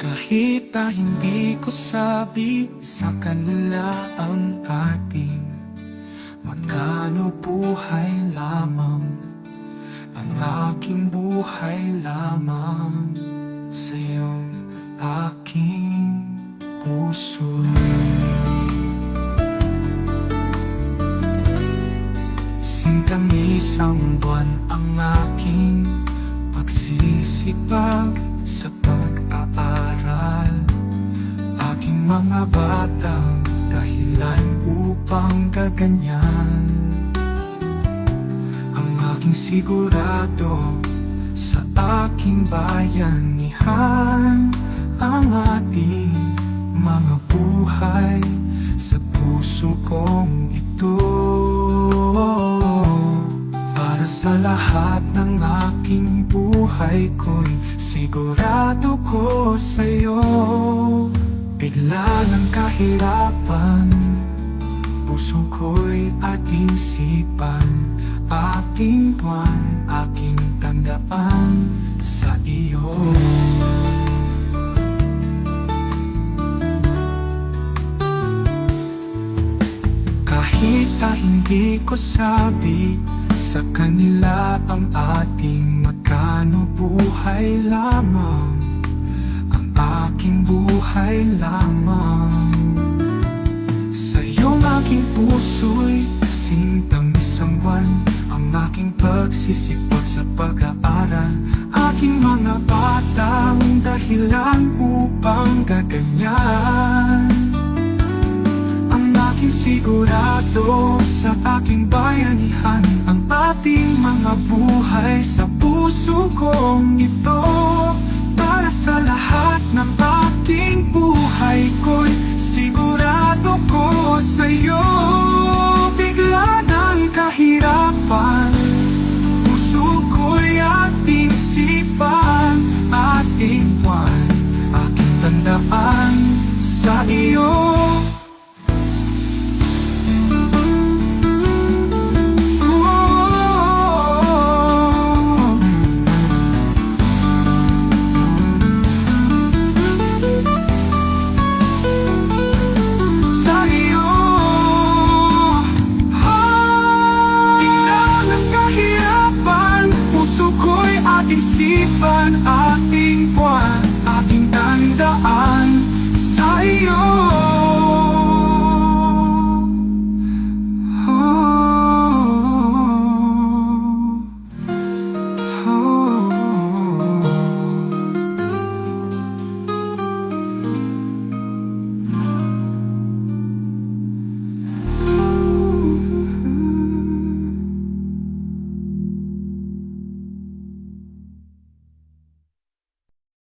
Kahit na hindi ko sabi sa kanila ang ating Magkano buhay lamang. Ang aking buhay lamang Sa iyong aking puso. Isang buwan ang aking pagsisipag sa pag-aaral mga batang dahilan upang gaganyan Ang aking sigurado sa aking bayanihan Ang ating mga buhay sa puso kong ito. Para sa lahat ng aking buhay ko'y sigurado ko sa'yo Bigla ng kahirapan. Puso ko'y ating sipan Aking buwan, aking tandaan sa iyo. Kahit na hindi ko sabi sa kanila ang ating magkano buhay lamang. Ang aking buhay lamang. Sa iyong aking puso'y sintang isang buwan Ang aking pagsisipag sa pag-aaral. Aking mga batang dahilan upang gaganyan. Ang aking sigurado sa aking bayanihan Ang ating mga buhay sa puso kong ito. Para sa lahat ng aking buhay ko'y sigurado ko sa'yo. Bigla ng kahirapan Puso ko'y ating sipan keep an